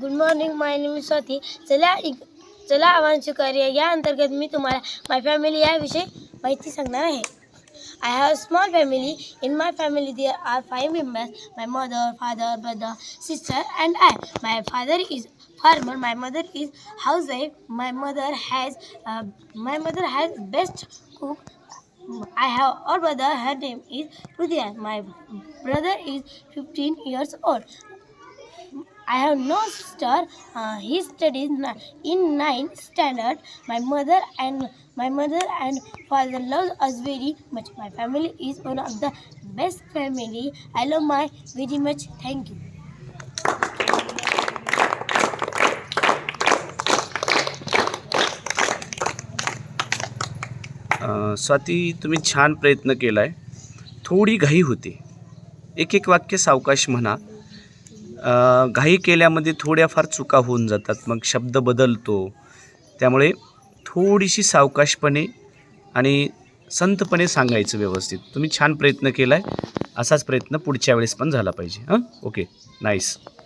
Good morning my name is Swati चला इक चला आव्हानचे कार्य या अंतर्गत मी तुम्हाला माय फॅमिली याविषयी माहिती सांगणार आहे. I have small family in my family there are five members my mother father brother sister and I my father is farmer. My mother is housewife. My mother has uh, my mother has best cook. I have a brother. Her name is Rudya. My brother is 15 years old. I have no sister. Uh, he studies ni- in ninth standard. My mother and my mother and father love us very much. My family is one of the best family. I love my very much. Thank you. अ, स्वाती तुम्ही छान प्रयत्न केला आहे थोडी घाई होती एक एक वाक्य सावकाश म्हणा अ, घाई केल्यामध्ये थोड्याफार चुका होऊन जातात. मग शब्द बदलतो. त्यामुळे थोडीशी सावकाशपणे आणि संतपणे सांगायचं व्यवस्थित. तुम्ही छान प्रयत्न केला आहे असाच प्रयत्न पुढच्या वेळेस पण झाला पाहिजे. हां? ओके. नाईस.